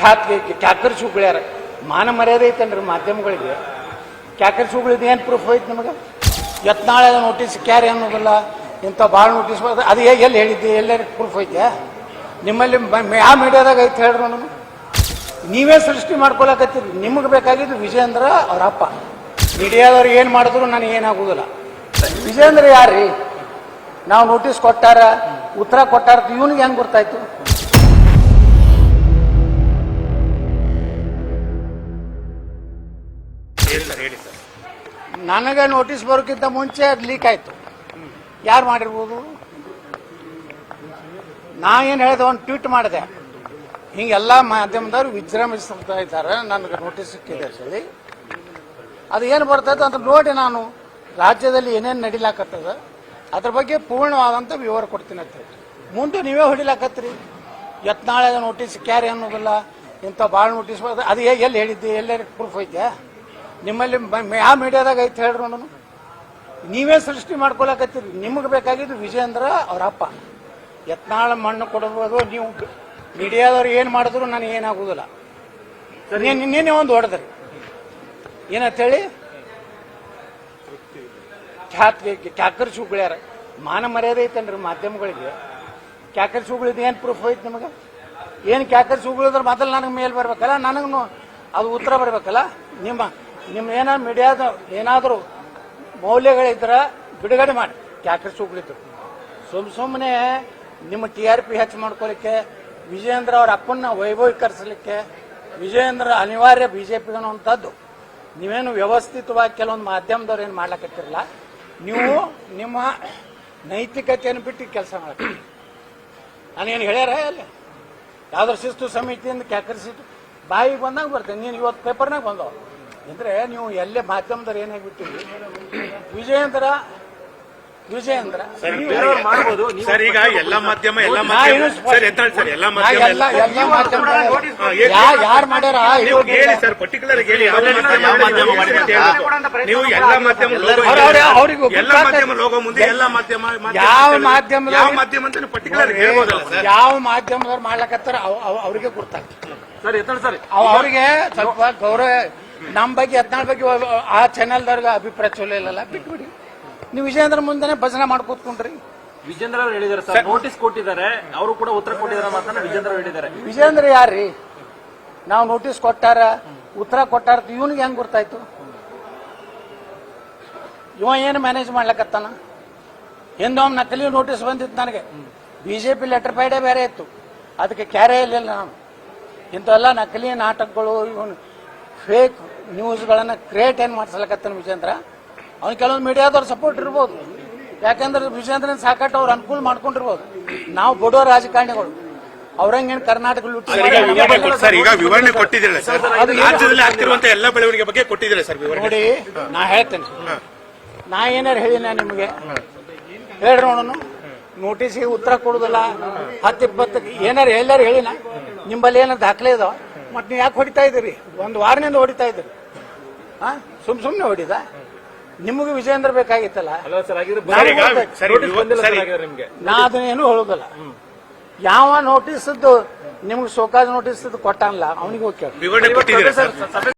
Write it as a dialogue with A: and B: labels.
A: ಖ್ಯಾತಿ ಕ್ಯಾಕರ್ ಶುಗಳ್ಯಾರ ಮಾನ ಮರ್ಯಾದೆ ಐತನ್ರಿ ಮಾಧ್ಯಮಗಳಿಗೆ? ಕ್ಯಾಕರ್ ಸುಗಳಿದ್ದು ಏನು ಪ್ರೂಫ್ ಹೋಯ್ತು ನಮಗೆ? ಎತ್ನಾಳೆ ನೋಟಿಸ್ ಕ್ಯಾರಿ ಅನ್ನೋದಿಲ್ಲ, ಇಂಥ ಭಾಳ ನೋಟಿಸ್ ಅದು ಹೇಗೆ ಎಲ್ಲಿ ಹೇಳಿದ್ದೆ? ಎಲ್ಲರ ಪ್ರೂಫ್ ಐತೆ? ನಿಮ್ಮಲ್ಲಿ ಯಾವ ಮೀಡಿಯಾದಾಗ ಐತೆ ಹೇಳ್ರಿ ನಾನು ನೀವೇ ಸೃಷ್ಟಿ ಮಾಡ್ಕೊಳಕತ್ತೀರಿ. ನಿಮಗೆ ಬೇಕಾಗಿದ್ದು ವಿಜೇಂದ್ರ ಅವ್ರ ಅಪ್ಪ. ಮೀಡಿಯಾದವ್ರು ಏನು ಮಾಡಿದ್ರು ನನಗೆ ಏನಾಗೋದಿಲ್ಲ ವಿಜೇಂದ್ರ ಯಾರ್ರಿ? ನಾವು ನೋಟಿಸ್ ಕೊಟ್ಟಾರ, ಉತ್ತರ ಕೊಟ್ಟಾರ, ಇವನಿಗೆ ಹೆಂಗೆ ಗೊತ್ತಾಯ್ತು? ನನಗೆ ನೋಟಿಸ್ ಬರೋಕ್ಕಿಂತ ಮುಂಚೆ ಅದು ಲೀಕ್ ಆಯ್ತು. ಯಾರು ಮಾಡಿರ್ಬೋದು? ನಾ ಏನು ಹೇಳಿದೆ, ಒಂದು ಟ್ವೀಟ್ ಮಾಡಿದೆ. ಹಿಂಗೆಲ್ಲ ಮಾಧ್ಯಮದವ್ರು ವಿಜೃಂಭಿಸ್ತಾ ಇದ್ದಾರೆ, ನನಗೆ ನೋಟಿಸ್ ಸಿಕ್ಕಿದೆ ಸರಿ ಅದು ಏನು ಬರ್ತದೆ ಅಂತ ನೋಡಿ ನಾನು. ರಾಜ್ಯದಲ್ಲಿ ಏನೇನು ನಡಿಲಾಕತ್ತದ, ಅದ್ರ ಬಗ್ಗೆ ಪೂರ್ಣವಾದಂಥ ವಿವರ ಕೊಡ್ತೀನಿ ಅಂತ ಮುಂದೆ ನೀವೇ ಹೊಡಿಲಾಕತ್ರಿ ಯತ್ನಾಳೆ ನೋಟಿಸ್ ಕ್ಯಾರಿ ಅನ್ನೋದಿಲ್ಲ, ಇಂಥ ಭಾಳ ನೋಟಿಸ್ ಅದು ಎಲ್ಲಿ ಹೇಳಿದ್ದೆ? ಎಲ್ಲರ ಪ್ರೂಫ್ ಐತೆ? ನಿಮ್ಮಲ್ಲಿ ಯಾವ ಮೀಡಿಯಾದಾಗ ಐತೆ ಹೇಳ್ರಿ ನಾನು ನೀವೇ ಸೃಷ್ಟಿ ಮಾಡ್ಕೊಳಕತ್ತೀರಿ. ನಿಮಗೆ ಬೇಕಾಗಿದ್ದು ವಿಜೇಂದ್ರ ಅವ್ರ ಅಪ್ಪ ಯತ್ನಾಳ ಮಣ್ಣು ಕೊಡಬಹುದು ನೀವು ಮೀಡಿಯಾದವ್ರು ಏನು ಮಾಡಿದ್ರು ನನಗೆ ಏನಾಗುದಿಲ್ಲ. ನಿನ್ನೆ ಒಂದು ಹೊಡೆದ್ರಿ. ಏನಂತೇಳಿ? ಖ್ಯಾತಿ ಕ್ಯಾಕರ್ ಶುಗಳ್ಯಾರ. ಮಾನ ಮರ್ಯಾದೆ ಐತನ್ರಿ ಮಾಧ್ಯಮಗಳಿಗೆ. ಕ್ಯಾಕರ್ ಸುಗಳಿದ್ದು ಏನು ಪ್ರೂಫ್ ಐತೆ ನಿಮಗೆ? ಏನು ಕ್ಯಾಕರ್ ಸುಗಳಿದ್ರೆ ಮೊದಲು ನನಗೆ ಮೇಲ್ ಬರ್ಬೇಕಲ್ಲ? ನನಗೂ ಅದು ಉತ್ತರ ಬರ್ಬೇಕಲ್ಲ? ನಿಮ್ಮ ನಿಮ್ಮ ಏನ ಮೀಡಿಯಾದ ಏನಾದರೂ ಮೌಲ್ಯಗಳಿದ್ರೆ ಬಿಡುಗಡೆ ಮಾಡಿ. ಕ್ಯಾಕರ್ ಸುಗಳಿದ್ರು ಸುಮ್ ಸುಮ್ಮನೆ ನಿಮ್ಮ ಟಿ ಆರ್ ಪಿ ಹೆಚ್ಚು ಮಾಡ್ಕೊಲಿಕ್ಕೆ, ವಿಜಯೇಂದ್ರ ಅವ್ರ ಅಪ್ಪನ್ನ ವೈಭವೀಕರಿಸಲಿಕ್ಕೆ, ವಿಜಯೇಂದ್ರ ಅನಿವಾರ್ಯ ಬಿಜೆಪಿ ಅನ್ನುವಂಥದ್ದು. ನೀವೇನು ವ್ಯವಸ್ಥಿತವಾಗಿ ಕೆಲವೊಂದು ಮಾಧ್ಯಮದವ್ರು ಏನು ಮಾಡ್ಲಕತ್ತಿರಲ್ಲ ನೀವು ನಿಮ್ಮ ನೈತಿಕತೆಯನ್ನು ಬಿಟ್ಟು ಕೆಲಸ ಮಾಡಕ್ಕೆ ನಾನೇನು ಹೇಳ್ಯಾರ ಅಲ್ಲಿ? ಯಾವ್ದಾರು ಶಿಸ್ತು ಸಮಿತಿಯಿಂದ ಕ್ಯಾಕರಿಸಿದ್ದು ಬಾಯಿಗೆ ಬಂದಾಗ ಬರ್ತೇನೆ ನೀನು ಇವತ್ತು ಪೇಪರ್ನಾಗ ಬಂದವು. ಅಂದ್ರೆ ನೀವು ಎಲ್ಲೇ ಮಾಧ್ಯಮದವ್ರು ಏನಾಗ್ಬಿಟ್ಟಿವಿ ವಿಜಯೇಂದ್ರ ವಿಜಯೇಂದ್ರ.
B: ಸರ್ ಮಾಡ್ಬೋದು ಈಗ ಎಲ್ಲ ಮಾಧ್ಯಮ ಎಲ್ಲ ಮಾಧ್ಯಮ. ಸರ್ ಎತ್ತಾಳಿ ಸರ್ ಎಲ್ಲ ಮಾಧ್ಯಮ
A: ಎಲ್ಲ ಎಲ್ಲ ಮಾಧ್ಯಮ. ಯಾರು ಮಾಡ್ಯಾರ?
B: ನೀವು ಹೇಳಿ ಸರ್ ಪರ್ಟಿಕ್ಯುಲರ್ ಹೇಳಿ. ಯಾವ ಮಾಧ್ಯಮ ಯಾವ ಮಾಡಿದೆ ಅಂತ ಹೇಳ್ಬೇಕು ನೀವು ಎಲ್ಲ ಮಾಧ್ಯಮ
A: ಅವ್ರಿಗೆ.
B: ಎಲ್ಲ ಲೋಗೋ ಮುಂದೆ ಎಲ್ಲ ಮಾಧ್ಯಮ
A: ಯಾವ ಮಾಧ್ಯಮ
B: ಯಾವ ಮಾಧ್ಯಮ ಅಂತ ಪರ್ಟಿಕ್ಯುಲರ್ ಹೇಳ್ಬೋದಲ್ಲ ಸರ್?
A: ಯಾವ ಮಾಧ್ಯಮದವ್ರು ಮಾಡ್ಲಕತ್ತಾರ ಅವ್- ಅವ್- ಅವ್ರಿಗೆ ಕೊಡ್ತಾರೆ
C: ಸರ್ ಎತ್ತಳಿ ಸರ್
A: ಅವ್- ಅವ್ರಿಗೆ ಸ್ವಲ್ಪ ಗೌರವ ನಮ್ಮ ಬಗ್ಗೆ ಹದಿನಾರು ಬಗ್ಗೆ ಆ ಚಾನೆಲ್ದವ್ರಿಗೆ ಅಭಿಪ್ರಾಯ ಚಲೋ ಇಲ್ಲಲ್ಲ ಬಿಟ್ಬಿಡಿ. ನೀವು ವಿಜಯೇಂದ್ರ ಮುಂದೆನೆ ಭಜನೆ ಮಾಡ್ಕೊತ್ಕೊಂಡ್ರಿ
C: ವಿಜೇಂದ್ರ ಅವರು ಹೇಳಿದ್ದಾರೆ ಸರ್ ನೋಟಿಸ್ ಕೊಟ್ಟಿದ್ದಾರೆ. ಅವರು ಕೂಡ ಉತ್ತರ ಕೊಟ್ಟಿದ್ದಾರೆ ಮಾತನ್ನ ವಿಜೇಂದ್ರ ಹೇಳಿದಾರೆ ಹೇಳಿದ್ದಾರೆ.
A: ವಿಜೇಂದ್ರ ಯಾರ್ರಿ? ನಾವು ನೋಟಿಸ್ ಕೊಟ್ಟಾರ ಉತ್ತರ ಕೊಟ್ಟಾರ ಇವನಿಗೆ ಹೆಂಗ್ ಗೊತ್ತಾಯ್ತು ಇವ ಏನು ಮ್ಯಾನೇಜ್ ಮಾಡ್ಲಕತ್ತಾನ? ಹಿಂದೊಮ್ಮೆ ನಕಲಿ ನೋಟಿಸ್ ಬಂದಿತ್ತು ನನಗೆ. ಬಿಜೆಪಿ ಲೆಟರ್ ಪೈಡೆ ಬೇರೆ ಇತ್ತು. ಅದಕ್ಕೆ ಕ್ಯಾರೆ ಇರಲಿಲ್ಲ ನಾನು. ಇಂಥವೆಲ್ಲ ನಕಲಿ ನಾಟಕಗಳು ಇವನು ಫೇಕ್ ನ್ಯೂಸ್ಗಳನ್ನು ಕ್ರಿಯೇಟ್ ಏನು ಮಾಡಿಸ್ಲಕತ್ತಾನ ವಿಜೇಂದ್ರ ಅವ್ನು ಕೆಲವೊಂದು ಮೀಡಿಯಾದವ್ರು ಸಪೋರ್ಟ್ ಇರ್ಬೋದು. ಯಾಕಂದ್ರೆ ವಿಜೇಂದ್ರನ ಸಾಕಟ್ಟು ಅವ್ರು ಅನುಕೂಲ ಮಾಡ್ಕೊಂಡಿರ್ಬೋದು. ನಾವು ಬಡವ ರಾಜಕಾರಣಿಗಳು. ಅವ್ರಂಗೇನು ಕರ್ನಾಟಕ
B: ವಿವರಣೆ ಸರ್ ಕೊಟ್ಟಿದ್ದೀರಲ್ಲ ಸರ್?
A: ಅದು ಏನು-
B: ರಾಜ್ಯದಲ್ಲಿ ಆಗ್ತಿರುವಂತ ಎಲ್ಲ ಬೆಳವಣಿಗೆ ಬಗ್ಗೆ ಕೊಟ್ಟಿದ್ದೀರಾ ಸರ್
A: ನೋಡಿ ನಾ ಹೇಳ್ತೇನೆ. ನಾ ಏನಾರು ಹೇಳಿನ ನಿಮಗೆ? ಹೇಳ್ರಿ ನೋಡೋಣ ನೋಟಿಸಿಗೆ ಉತ್ತರ ಕೊಡುದಿಲ್ಲ. ಹತ್ತು ಇಪ್ಪತ್ತು ಏನಾರು ಎಲ್ಲಾರು ಹೇಳಿನ? ನಿಂಬಲ್ಲಿ ಏನಾರು ದಾಖಲೆ ಇದಾವ? ಮತ್ತೆ ನೀವು ಯಾಕೆ ಹೊಡಿತಾ ಇದ್ದೀರಿ ಒಂದು ವಾರನಿಂದ ಹೊಡಿತಾ ಇದ್ದೀರಿ ಸುಮ್ ಸುಮ್ನೆ ಹೊಡಿದ. ನಿಮಗೂ ವಿಜಯೇಂದ್ರ ಬೇಕಾಗಿತ್ತಲ್ಲ? ನಾ ಅದನ್ನೇನು ಹೇಳುದಲ್ಲ. ಯಾವ ನೋಟಿಸ್ ನಿಮ್ಗೆ ಸೋಕಾದ ನೋಟಿಸ್ ಕೊಟ್ಟಲ್ಲ ಅವನಿಗೆ ಹೋಗಿ